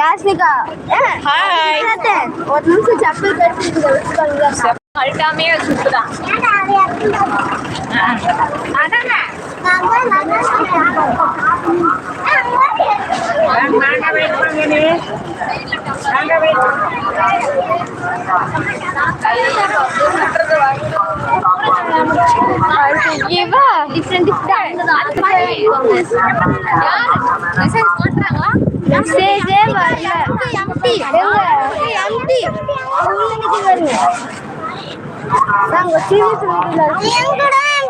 யாஸ்மிகா ஒரு நிமிஷம் செப்பல் கட்டி அழுட்டாமே சுத்துதான் இவா டிஃப்ரெண்ட் மெசேஜே வரல எம்டி எம்டி நாங்க சீரியஸ்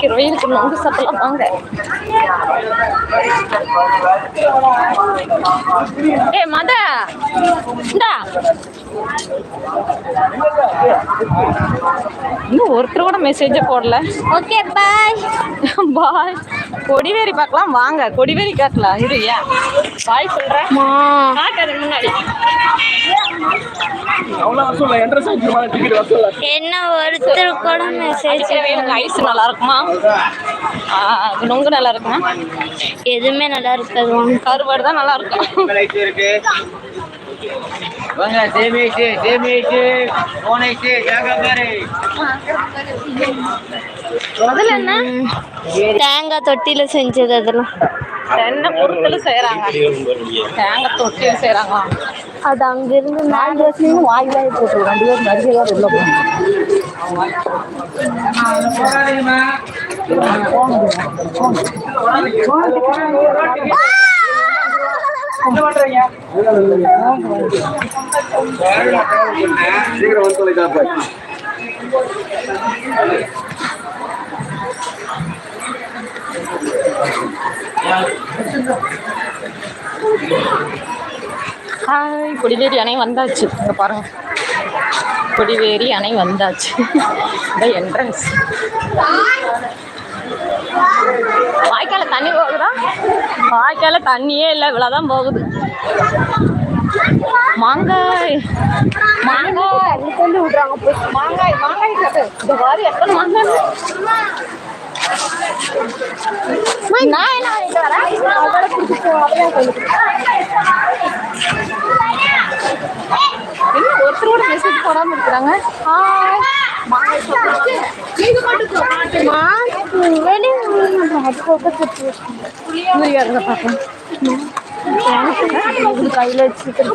அடிக்கிற வெயிலுக்கு நொங்கு சாப்பிடலாம் வாங்க. ஏ மத. இந்தா. இன்னும் ஒருத்தர் கூட மெசேஜே போடல. ஓகே பாய் பாய் கொடிவேரி பார்க்கலாம் வாங்க. கொடிவேரி காட்டலாம். இரு ஏன்? பாய் காட்டாது முன்னாடி. என்ன ஒருத்தர் கூட மெசேஜ் ஐஸ் நல்லா இருக்குமா? ஆ, நொங்கு நல்லா இருக்குமா? எதுவுமே நல்லா இருக்காது கருவாடு தான் நல்லா இருக்கும். வாங்க சேமிச்சு சேமிச்சு போனைச்சு ஜாகபாரி முதல்ல என்ன? தேங்காய் தொட்டில செஞ்சது அதெல்லாம். தென்னை பொருட்கள் செய்யறாங்க தேங்காய் தொட்டி செய்யறாங்க அது அங்கிருந்து நாலு வருஷம் வாயிலாக போட்டு ரெண்டு பேரும் நடிகை உள்ள என்ன பண்றீங்க சீக்கிரம் வந்து சொல்லி ஹாய் கொடிவேரி அணை வந்தாச்சு இங்கே பாருங்க. கொடிவேரி அணை வந்தாச்சு இந்த என்ட்ரன்ஸ் வாய்க்கால தண்ணி போகுதா? வாய்க்கால தண்ணியே இல்லை இவ்வளோதான் போகுது. மாங்காய். மாங்காய். சொல்லி மாங்காய் மாங்காய் இந்த மாதிரி எத்தனை மாங்காய்? நான் என்ன வாங்கிட்டு வரேன் அதோட அப்படியே என்ன ஒருத்தர் மெசேஜ் போடாம இருக்கிறாங்க கையில வச்சுக்கிறது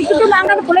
কিন্তু বাংলা বলে